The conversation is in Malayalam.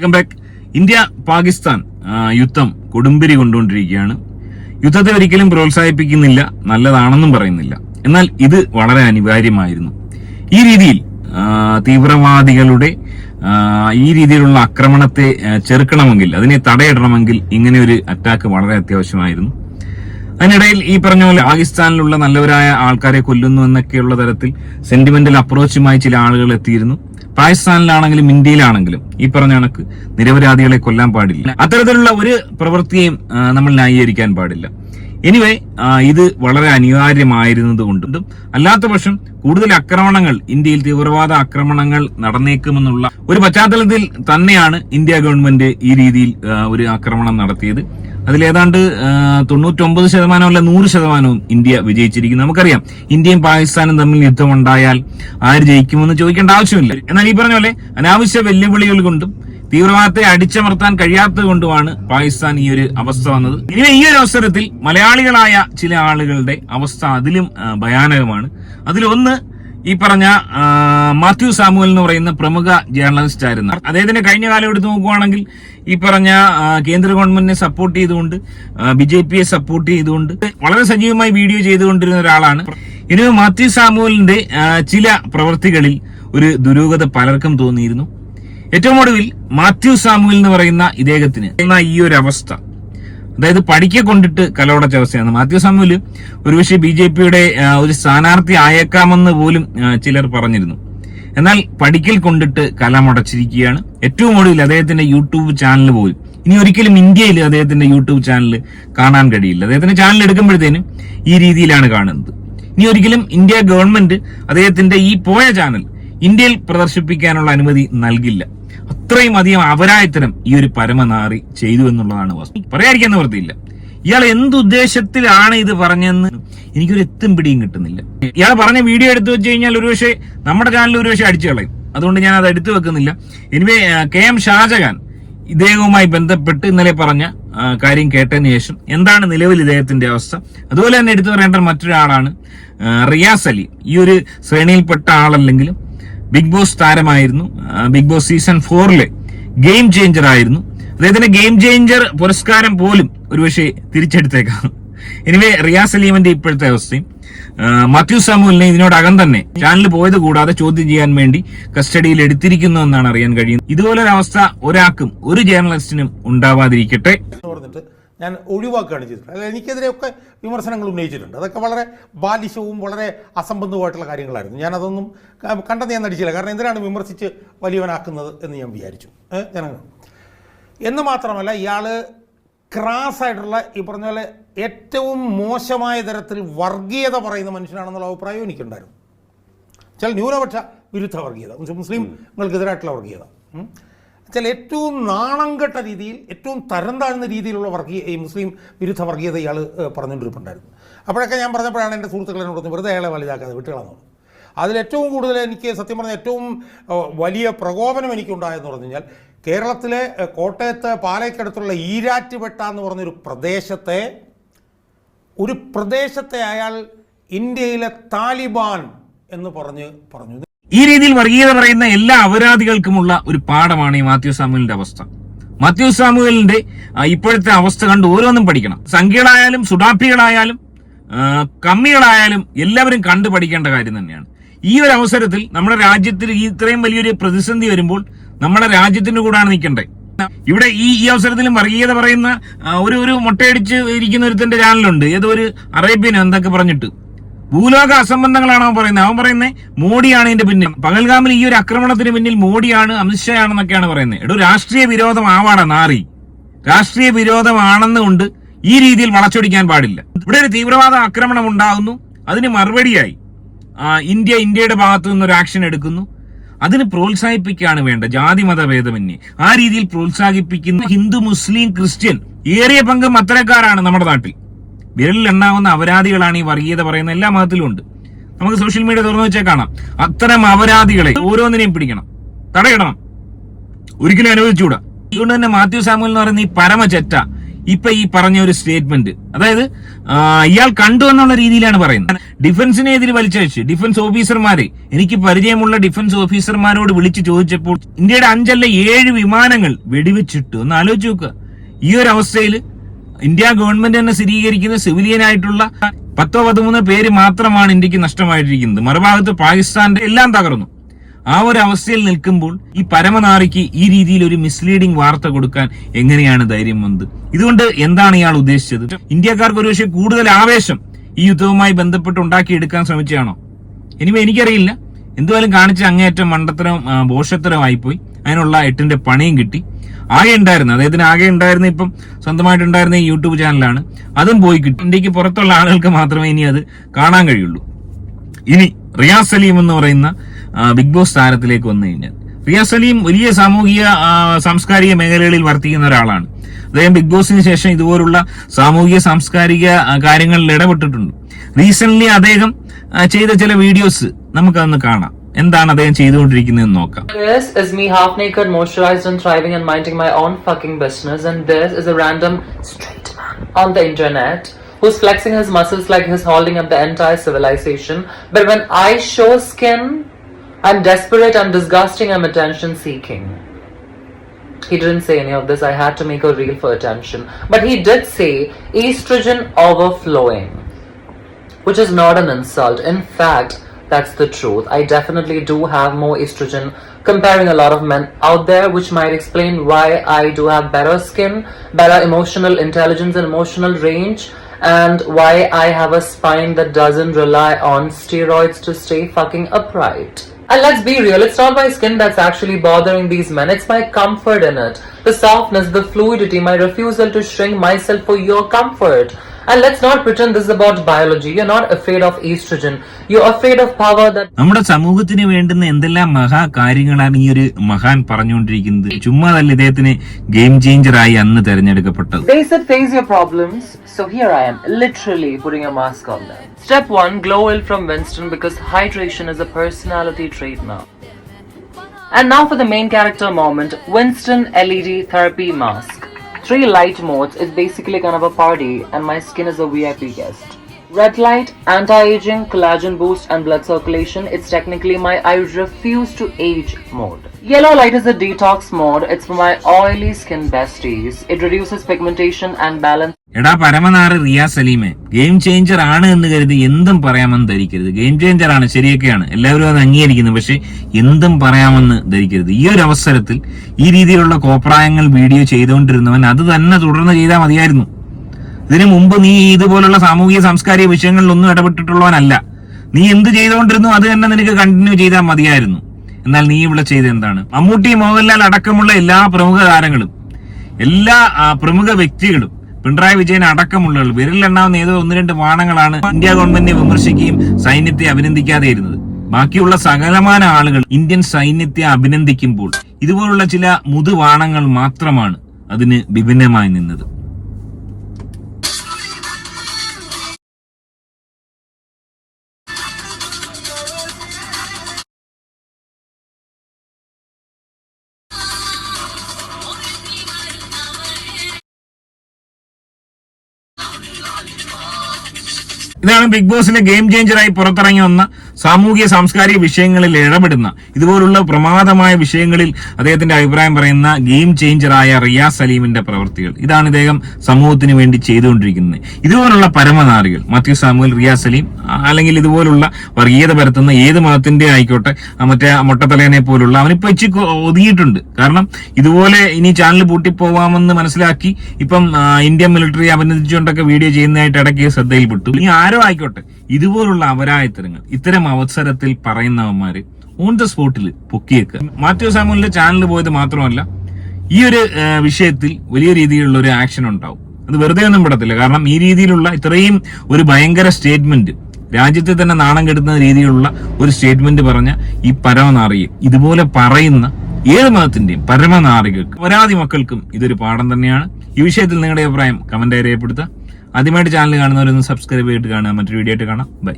വെൽക്കം ബാക്ക് ഇന്ത്യ പാകിസ്ഥാൻ യുദ്ധം കൊടുമ്പിരി കൊണ്ടുകൊണ്ടിരിക്കുകയാണ്. യുദ്ധത്തെ ഒരിക്കലും പ്രോത്സാഹിപ്പിക്കുന്നില്ല നല്ലതാണെന്നും പറയുന്നില്ല. എന്നാൽ ഇത് വളരെ അനിവാര്യമായിരുന്നു. ഈ രീതിയിൽ തീവ്രവാദികളുടെ ഈ രീതിയിലുള്ള ആക്രമണത്തെ ചെറുക്കണമെങ്കിൽ അതിനെ തടയിടണമെങ്കിൽ ഇങ്ങനെ ഒരു അറ്റാക്ക് വളരെ അത്യാവശ്യമായിരുന്നു. അതിനിടയിൽ ഈ പറഞ്ഞ പോലെ പാകിസ്ഥാനിലുള്ള നല്ലവരായ ആൾക്കാരെ കൊല്ലുന്നു എന്നൊക്കെയുള്ള തരത്തിൽ സെന്റിമെന്റൽ അപ്രോച്ചുമായി ചില ആളുകൾ എത്തിയിരുന്നു. പാകിസ്ഥാനിലാണെങ്കിലും ഇന്ത്യയിലാണെങ്കിലും ഈ പറഞ്ഞ കണക്ക് നിരപരാധികളെ കൊല്ലാൻ പാടില്ല. അത്തരത്തിലുള്ള ഒരു പ്രവൃത്തിയും നമ്മൾ ന്യായീകരിക്കാൻ പാടില്ല. എനിവേ ഇത് വളരെ അനിവാര്യമായിരുന്നത് കൊണ്ടും അല്ലാത്ത പക്ഷം കൂടുതൽ ആക്രമണങ്ങൾ ഇന്ത്യയിൽ തീവ്രവാദ ആക്രമണങ്ങൾ നടന്നേക്കുമെന്നുള്ള ഒരു പശ്ചാത്തലത്തിൽ തന്നെയാണ് ഇന്ത്യ ഗവൺമെന്റ് ഈ രീതിയിൽ ഒരു ആക്രമണം നടത്തിയത്. അതിലേതാണ്ട് തൊണ്ണൂറ്റൊമ്പത് ശതമാനം അല്ല നൂറ് ശതമാനവും ഇന്ത്യ വിജയിച്ചിരിക്കുന്നു. നമുക്കറിയാം ഇന്ത്യയും പാകിസ്ഥാനും തമ്മിൽ യുദ്ധമുണ്ടായാൽ ആര് ജയിക്കുമെന്ന് ചോദിക്കേണ്ട ആവശ്യമില്ല. എന്നാൽ ഈ പറഞ്ഞ പോലെ അനാവശ്യ വെല്ലുവിളികൾ കൊണ്ടും തീവ്രവാദത്തെ അടിച്ചമർത്താൻ കഴിയാത്തത് കൊണ്ടുമാണ് പാകിസ്ഥാൻ ഈ ഒരു അവസ്ഥ വന്നത്. ഇനി ഈ ഒരു അവസരത്തിൽ മലയാളികളായ ചില ആളുകളുടെ അവസ്ഥ അതിലും ഭയാനകമാണ്. അതിലൊന്ന് ഈ പറഞ്ഞ മാത്യു സാമുവൽ എന്ന് പറയുന്ന പ്രമുഖ ജേർണലിസ്റ്റ് ആയിരുന്നു. അദ്ദേഹത്തിന്റെ കഴിഞ്ഞ കാലം എടുത്ത് നോക്കുവാണെങ്കിൽ ഈ പറഞ്ഞ കേന്ദ്ര ഗവൺമെന്റിനെ സപ്പോർട്ട് ചെയ്തുകൊണ്ട് ബി ജെ പിയെ സപ്പോർട്ട് ചെയ്തുകൊണ്ട് വളരെ സജീവമായി വീഡിയോ ചെയ്തുകൊണ്ടിരുന്ന ഒരാളാണ്. ഇനി മാത്യു സാമുവലിന്റെ ചില പ്രവൃത്തികളിൽ ഒരു ദുരൂഹത പലർക്കും തോന്നിയിരുന്നു. ഏറ്റവും ഒടുവിൽ മാത്യു സാമുവൽ എന്ന് പറയുന്ന ഇദ്ദേഹത്തിന് ഈ ഒരു അവസ്ഥ? അതായത് പഠിക്കെ കൊണ്ടിട്ട് കലോടച്ച അവസ്ഥയാണ് മാത്യു സാമുവിൽ ഒരുപക്ഷെ ബി ജെ പിയുടെ ഒരു സ്ഥാനാർത്ഥി ആയേക്കാമെന്ന് പോലും ചിലർ പറഞ്ഞിരുന്നു. എന്നാൽ പഠിക്കൽ കൊണ്ടിട്ട് കലമടച്ചിരിക്കുകയാണ് ഏറ്റവും ഒടുവിൽ അദ്ദേഹത്തിന്റെ യൂട്യൂബ് ചാനൽ പോലും. ഇനി ഒരിക്കലും ഇന്ത്യയിൽ അദ്ദേഹത്തിന്റെ യൂട്യൂബ് ചാനൽ കാണാൻ കഴിയില്ല. അദ്ദേഹത്തിന്റെ ചാനൽ എടുക്കുമ്പോഴത്തേനും ഈ രീതിയിലാണ് കാണുന്നത്. ഇനി ഒരിക്കലും ഇന്ത്യ ഗവൺമെന്റ് അദ്ദേഹത്തിന്റെ ഈ പോയ ചാനൽ ഇന്ത്യയിൽ പ്രദർശിപ്പിക്കാനുള്ള അനുമതി നൽകില്ല. അത്രയും അധികം അപരായത്തനം ഈ ഒരു പരമനാറി ചെയ്തു എന്നുള്ളതാണ് വസ്തു. പറയാതിരിക്കാൻ നിവൃത്തിയില്ല. ഇയാൾ എന്തുദ്ദേശത്തിലാണ് ഇത് പറഞ്ഞെന്ന് എനിക്കൊരു എത്തും പിടിയും കിട്ടുന്നില്ല. ഇയാൾ പറഞ്ഞ വീഡിയോ എടുത്തു വെച്ച് കഴിഞ്ഞാൽ ഒരുപക്ഷെ നമ്മുടെ ചാനലിൽ ഒരുപക്ഷെ അടിച്ചു കളയും. അതുകൊണ്ട് ഞാൻ അത് എടുത്തു വെക്കുന്നില്ല. എനിവേ കെ എം ഷാജഹാൻ ഇദ്ദേഹവുമായി ബന്ധപ്പെട്ട് ഇന്നലെ പറഞ്ഞ കാര്യം കേട്ടതിന് ശേഷം എന്താണ് നിലവിൽ ഇദ്ദേഹത്തിന്റെ അവസ്ഥ? അതുപോലെ തന്നെ എടുത്തു പറയേണ്ട മറ്റൊരാളാണ് റിയാസ് അലി. ഈ ഒരു ശ്രേണിയിൽപ്പെട്ട ആളല്ലെങ്കിലും ബിഗ് ബോസ് താരമായിരുന്നു. ബിഗ് ബോസ് സീസൺ ഫോറിലെ ഗെയിം ചേഞ്ചർ ആയിരുന്നു. അദ്ദേഹത്തിന്റെ ഗെയിം ചേഞ്ചർ പുരസ്കാരം പോലും ഒരുപക്ഷെ തിരിച്ചെടുത്തേക്കാം. എനിവേ റിയാസ് അലീമിന്റെ ഇപ്പോഴത്തെ അവസ്ഥയും മാത്യു സാമുവലിനെ ഇതിനോടകം തന്നെ ചാനൽ പോയത് കൂടാതെ ചോദ്യം ചെയ്യാൻ വേണ്ടി കസ്റ്റഡിയിൽ എടുത്തിരിക്കുന്നു എന്നാണ് അറിയാൻ കഴിയുന്നത്. ഇതുപോലൊരവസ്ഥ ഒരാൾക്കും ഒരു ജേർണലിസ്റ്റിനും ഉണ്ടാവാതിരിക്കട്ടെ. ഞാൻ ഒഴിവാക്കുകയാണ് ചെയ്തിട്ടുള്ളത്. അല്ല എനിക്കെതിരെയൊക്കെ വിമർശനങ്ങൾ ഉന്നയിച്ചിട്ടുണ്ട്. അതൊക്കെ വളരെ ബാലിശവും വളരെ അസംബന്ധവുമായിട്ടുള്ള കാര്യങ്ങളായിരുന്നു. ഞാൻ അതൊന്നും ക- കണ്ടെന്ന് ഞാൻ നടിച്ചില്ല. കാരണം എന്തിനാണ് വിമർശിച്ച് വലിയവനാക്കുന്നത് എന്ന് ഞാൻ വിചാരിച്ചു. ജനങ്ങൾ എന്ന് മാത്രമല്ല ഇയാൾ ക്രാസായിട്ടുള്ള ഈ പറഞ്ഞ പോലെ ഏറ്റവും മോശമായ തരത്തിൽ വർഗീയത പറയുന്ന മനുഷ്യനാണെന്നുള്ള അഭിപ്രായം എനിക്കുണ്ടായിരുന്നു. ചില ന്യൂനപക്ഷ വിരുദ്ധ വർഗീയത. മുസ്ലിം മുസ്ലിങ്ങൾക്കെതിരായിട്ടുള്ള വർഗീയത. ചില ഏറ്റവും നാണം കെട്ട രീതിയിൽ ഏറ്റവും തരം താഴ്ന്ന രീതിയിലുള്ള വർഗീയ ഈ മുസ്ലിം വിരുദ്ധ വർഗീയത ഇയാൾ പറഞ്ഞുകൊണ്ടിരിപ്പുണ്ടായിരുന്നു. അപ്പോഴൊക്കെ ഞാൻ പറഞ്ഞപ്പോഴാണ് എന്റെ സുഹൃത്തുക്കളെ എന്നോട് വെറുതെ അയാളെ വലുതാക്കാതെ വിട്ടുകളന്നു അതിൽ ഏറ്റവും കൂടുതൽ എനിക്ക് സത്യം പറഞ്ഞ ഏറ്റവും വലിയ പ്രകോപനം എനിക്കുണ്ടായെന്ന് പറഞ്ഞു കഴിഞ്ഞാൽ കേരളത്തിലെ കോട്ടയത്ത് പാലയ്ക്കടുത്തുള്ള ഈരാറ്റുപെട്ട എന്ന് പറഞ്ഞൊരു പ്രദേശത്തെ ഒരു പ്രദേശത്തെ അയാൾ ഇന്ത്യയിലെ താലിബാൻ എന്ന് പറഞ്ഞ് പറഞ്ഞു. ഈ രീതിയിൽ വർഗീയത പറയുന്ന എല്ലാ അപരാധികൾക്കുമുള്ള ഒരു പാഠമാണ് ഈ മാത്യു സാമുവലിന്റെ അവസ്ഥ. മാത്യു സാമുവലിന്റെ ഇപ്പോഴത്തെ അവസ്ഥ കണ്ട് ഓരോന്നും പഠിക്കണം. സംഖ്യകളായാലും സുഡാപ്പികളായാലും കമ്മികളായാലും എല്ലാവരും കണ്ടു പഠിക്കേണ്ട കാര്യം തന്നെയാണ്. ഈ ഒരു അവസരത്തിൽ നമ്മുടെ രാജ്യത്തിൽ ഇത്രയും വലിയൊരു പ്രതിസന്ധി വരുമ്പോൾ നമ്മുടെ രാജ്യത്തിന്റെ കൂടാണ് നിൽക്കേണ്ടത്. ഇവിടെ ഈ ഈ അവസരത്തിലും വർഗീയത പറയുന്ന ഒരു ഒരു മുട്ടയടിച്ച് ഇരിക്കുന്ന ഒരുത്തന്റെ ചാനലുണ്ട് ഏതോ ഒരു അറേബ്യനോ എന്തൊക്കെ പറഞ്ഞിട്ട്. ഭൂലോക അസംബന്ധങ്ങളാണ് അവൻ പറയുന്നത്. അവൻ പറയുന്നത് മോഡിയാണ് ഇതിന്റെ പിന്നിൽ. പകൽഗാമിൽ ഈ ഒരു ആക്രമണത്തിന് പിന്നിൽ മോഡിയാണ് അമിത്ഷായാണെന്നൊക്കെയാണ് പറയുന്നത്. എടോ രാഷ്ട്രീയ വിരോധം ആവാണ് നാറി. രാഷ്ട്രീയ വിരോധമാണെന്ന് കൊണ്ട് ഈ രീതിയിൽ വളച്ചൊടിക്കാൻ പാടില്ല. ഇവിടെ ഒരു തീവ്രവാദ ആക്രമണം ഉണ്ടാകുന്നു അതിന് മറുപടിയായി ഇന്ത്യ ഇന്ത്യയുടെ ഭാഗത്തു നിന്ന് ഒരു ആക്ഷൻ എടുക്കുന്നു. അതിന് പ്രോത്സാഹിപ്പിക്കുകയാണ് വേണ്ട ജാതി മത ഭേദമന്യേ. ആ രീതിയിൽ പ്രോത്സാഹിപ്പിക്കുന്ന ഹിന്ദു മുസ്ലിം ക്രിസ്ത്യൻ ഏറിയ പങ്കും അത്തരക്കാരാണ് നമ്മുടെ നാട്ടിൽ. വിരലിൽ എണ്ണാവുന്ന അപരാധികളാണ് ഈ വർഗീയത പറയുന്ന എല്ലാ മതത്തിലും ഉണ്ട്. നമുക്ക് സോഷ്യൽ മീഡിയ തുറന്നു വെച്ചാൽ കാണാം. അത്തരം അപരാധികളെ ഓരോന്നിനെയും പിടിക്കണം. തടയിടണം. ഒരിക്കലും അനുവദിച്ചുകൂടാ. അതുകൊണ്ട് തന്നെ മാത്യു സാമുവൽ എന്ന് പറയുന്ന ഈ പരമചെറ്റ ഇപ്പൊ ഈ പറഞ്ഞ ഒരു സ്റ്റേറ്റ്മെന്റ് അതായത് ഇയാൾ കണ്ടു എന്നുള്ള രീതിയിലാണ് പറയുന്നത്. ഡിഫൻസിനെ എതിരെ വലിച്ചഴിച്ച് ഡിഫൻസ് ഓഫീസർമാരെ എനിക്ക് പരിചയമുള്ള ഡിഫൻസ് ഓഫീസർമാരോട് വിളിച്ചു ചോദിച്ചപ്പോൾ ഇന്ത്യയുടെ അഞ്ചല്ല ഏഴ് വിമാനങ്ങൾ വെടിവെച്ചിട്ടു ഒന്ന് ആലോചിച്ച് നോക്കുക ഈ ഒരു അവസ്ഥയിൽ ഇന്ത്യ ഗവൺമെന്റ് തന്നെ സ്ഥിരീകരിക്കുന്ന സിവിലിയൻ ആയിട്ടുള്ള പത്തോ പതിമൂന്നോ പേര് മാത്രമാണ് ഇന്ത്യയ്ക്ക് നഷ്ടമായിട്ടിരിക്കുന്നത്. മറുഭാഗത്ത് പാകിസ്ഥാന്റെ എല്ലാം തകർന്നു. ആ ഒരു അവസ്ഥയിൽ നിൽക്കുമ്പോൾ ഈ പരമനാറിക്ക് ഈ രീതിയിൽ ഒരു മിസ്ലീഡിംഗ് വാർത്ത കൊടുക്കാൻ എങ്ങനെയാണ് ധൈര്യം വന്നത്? ഇതുകൊണ്ട് എന്താണ് ഇയാൾ ഉദ്ദേശിച്ചത്? ഇന്ത്യക്കാർക്ക് ഒരുപക്ഷെ കൂടുതൽ ആവേശം ഈ യുദ്ധവുമായി ബന്ധപ്പെട്ട് ഉണ്ടാക്കിയെടുക്കാൻ ശ്രമിച്ചതാണോ ഇനിമേ എനിക്കറിയില്ല. എന്തുവായാലും കാണിച്ച അങ്ങേയറ്റം മണ്ടത്തരം ബോഷത്തരം ഭോഷത്തരമായിപ്പോയി അതിനുള്ള എട്ടിന്റെ പണിയും കിട്ടി. ആകെ ഉണ്ടായിരുന്നു. അദ്ദേഹത്തിന് ആകെ ഉണ്ടായിരുന്ന ഇപ്പം സ്വന്തമായിട്ടുണ്ടായിരുന്ന ഈ യൂട്യൂബ് ചാനലാണ്. അതും പോയി കിട്ടി. ഇന്ത്യയ്ക്ക് പുറത്തുള്ള ആളുകൾക്ക് മാത്രമേ ഇനി അത് കാണാൻ കഴിയുള്ളൂ. ഇനി റിയാസ് സലീം എന്ന് പറയുന്ന ബിഗ് ബോസ് താരത്തിലേക്ക് വന്നു കഴിഞ്ഞാൽ. റിയാസ് സലീം വലിയ സാമൂഹിക സാംസ്കാരിക മേഖലകളിൽ വർത്തിക്കുന്ന ഒരാളാണ്. അദ്ദേഹം ബിഗ് ബോസിന് ശേഷം ഇതുപോലുള്ള സാമൂഹിക സാംസ്കാരിക കാര്യങ്ങളിൽ ഇടപെട്ടിട്ടുണ്ട്. റീസെന്റ് അദ്ദേഹം ചെയ്ത ചില വീഡിയോസ് നമുക്കതൊന്ന് കാണാം. എന്താണ് അദ്ദേഹം ചെയ്തുകൊണ്ടിരിക്കുന്നതെന്ന് നോക്കാം This is me half naked, moisturized, and thriving and minding my own fucking business. And this is a random straight man on the internet who's flexing his muscles like he's holding up the entire civilization. But when I show skin, I'm desperate, I'm disgusting, I'm attention seeking. He didn't say any of this. I had to make a reel for attention. But he did say estrogen overflowing which is not an insult. In fact, that's the truth. I definitely do have more estrogen comparing a lot of men out there, which might explain why I do have better skin, better emotional intelligence and emotional range, and why I have a spine that doesn't rely on steroids to stay fucking upright. And let's be real, it's not my skin that's actually bothering these men, it's my comfort in it. The softness, the fluidity, my refusal to shrink myself for your comfort. And let's not pretend this is about biology. You're not afraid of estrogen. You're afraid of power that നമ്മുടെ സമൂഹത്തിന് വേണ്ടുന്ന എന്തെല്ലാം മഹാ കാര്യങ്ങളാണ് ഈ ഒരു മഹാൻ പറഞ്ഞുകൊണ്ടിരിക്കുന്നത് ചുമ്മാതല്ല ഇദ്ദേഹത്തിന് ഗെയിം ചേഞ്ചറായി അന്ന് തെരഞ്ഞെടുക്കപ്പെട്ടത് They said face your problems, so here I am, literally putting a mask on them. Step 1 Glow oil from Winston because hydration is a personality trait now. And now for the main character moment Winston LED therapy mask. Three light modes is basically kind of a party, and my skin is a VIP guest. Red light, anti aging, collagen boost, and blood circulation. It's technically my I refuse to age mode. Yellow light is a detox mode. It's for my oily skin besties. It reduces pigmentation and balance. എടാ പരമനാറ് റിയാ സലീമെ ഗെയിം ചേഞ്ചർ ആണ് എന്ന് കരുതി എന്തും പറയാമെന്ന് ധരിക്കരുത് ഗെയിം ചേഞ്ചർ ആണ് ശരിയൊക്കെയാണ് എല്ലാവരും അത് അംഗീകരിക്കുന്നു പക്ഷെ എന്തും പറയാമെന്ന് ധരിക്കരുത് ഈ ഒരു അവസരത്തിൽ ഈ രീതിയിലുള്ള കോപ്രായങ്ങൾ വീഡിയോ ചെയ്തുകൊണ്ടിരുന്നവൻ അത് തന്നെ തുടർന്ന് ചെയ്താൽ മതിയായിരുന്നു ഇതിനു മുമ്പ് നീ ഇതുപോലുള്ള സാമൂഹിക സാംസ്കാരിക വിഷയങ്ങളിലൊന്നും ഇടപെട്ടിട്ടുള്ളവനല്ല. നീ എന്ത് ചെയ്തുകൊണ്ടിരുന്നു അത് തന്നെ നിനക്ക് കണ്ടിന്യൂ ചെയ്താൽ മതിയായിരുന്നു. എന്നാൽ നീ ഇവിടെ ചെയ്ത എന്താണ്? മമ്മൂട്ടി മോഹൻലാൽ അടക്കമുള്ള എല്ലാ പ്രമുഖ താരങ്ങളും എല്ലാ പ്രമുഖ വ്യക്തികളും പിണറായി വിജയൻ അടക്കമുള്ളവർ വിരലിലെണ്ണാവുന്ന ഏതോ ഒന്ന് രണ്ട് വാണങ്ങളാണ് ഇന്ത്യ ഗവൺമെന്റിനെ വിമർശിക്കുകയും സൈന്യത്തെ അഭിനന്ദിക്കാതെ ഇരുന്നത്. ബാക്കിയുള്ള സകലമാന ആളുകൾ ഇന്ത്യൻ സൈന്യത്തെ അഭിനന്ദിക്കുമ്പോൾ ഇതുപോലുള്ള ചില മുതുവാണങ്ങൾ മാത്രമാണ് അതിന് വിഭിന്നമായി നിന്നത്. ഇതാണ് ബിഗ് ബോസിലെ ഗെയിം ചേഞ്ചറായി പുറത്തിറങ്ങി വന്ന സാമൂഹിക സാംസ്കാരിക വിഷയങ്ങളിൽ ഇടപെടുന്ന ഇതുപോലുള്ള പ്രമാദമായ വിഷയങ്ങളിൽ അദ്ദേഹത്തിന്റെ അഭിപ്രായം പറയുന്ന ഗെയിം ചേഞ്ചറായ റിയാസ് സലീമിന്റെ പ്രവൃത്തികൾ ഇതാണ് ഇദ്ദേഹം സമൂഹത്തിന് വേണ്ടി ചെയ്തുകൊണ്ടിരിക്കുന്നത്. ഇതുപോലുള്ള പരമനാറികൾ മാത്യു സാമുവൽ റിയാസ് സലീം അല്ലെങ്കിൽ ഇതുപോലുള്ള വർഗീയത പരത്തുന്ന ഏത് മതത്തിന്റെ ആയിക്കോട്ടെ മറ്റേ മൊട്ടത്തലേനെ പോലുള്ള അവനിപ്പോ ഇച്ചി ഒതുങ്ങിയിട്ടുണ്ട്. കാരണം ഇതുപോലെ ഇനി ചാനൽ പൂട്ടിപ്പോവാമെന്ന് മനസ്സിലാക്കി ഇപ്പം ഇന്ത്യൻ മിലിറ്ററി അഭിനന്ദിച്ചുകൊണ്ടൊക്കെ വീഡിയോ ചെയ്യുന്നതായിട്ട് ഇടയ്ക്ക് ശ്രദ്ധയിൽപ്പെട്ടു. ഇനി ആരോ ആയിക്കോട്ടെ ഇതുപോലുള്ള അപരായത്തരങ്ങൾ ഇത്തരം അവസരത്തിൽ പറയുന്നവന്മാര് ഓൺ ദ സ്പോട്ടിൽ പൊക്കിയേക്കുക മാത്യു സാമുലിന്റെ ചാനൽ പോയത് മാത്രമല്ല ഈ ഒരു വിഷയത്തിൽ വലിയ രീതിയിലുള്ള ഒരു ആക്ഷൻ ഉണ്ടാവും. അത് വെറുതെ ഒന്നും പെടത്തില്ല കാരണം ഈ രീതിയിലുള്ള ഇത്രയും ഒരു ഭയങ്കര സ്റ്റേറ്റ്മെന്റ് രാജ്യത്തെ തന്നെ നാണം കെടുത്തുന്ന രീതിയിലുള്ള ഒരു സ്റ്റേറ്റ്മെന്റ് പറഞ്ഞ ഈ പരമനാറിയെ ഇതുപോലെ പറയുന്ന ഏത് മതത്തിന്റെയും പരമനാറികൾക്ക് പരാതി മക്കൾക്കും ഇതൊരു പാഠം തന്നെയാണ്. ഈ വിഷയത്തിൽ നിങ്ങളുടെ അഭിപ്രായം കമന്റ് രേഖപ്പെടുത്തുക. ആദ്യമായിട്ട് ചാനൽ കാണുന്നവരൊന്ന് സബ്സ്ക്രൈബ് ചെയ്തിട്ട് കാണുക. മറ്റൊരു വീഡിയോ ആയിട്ട് കാണാം. ബൈ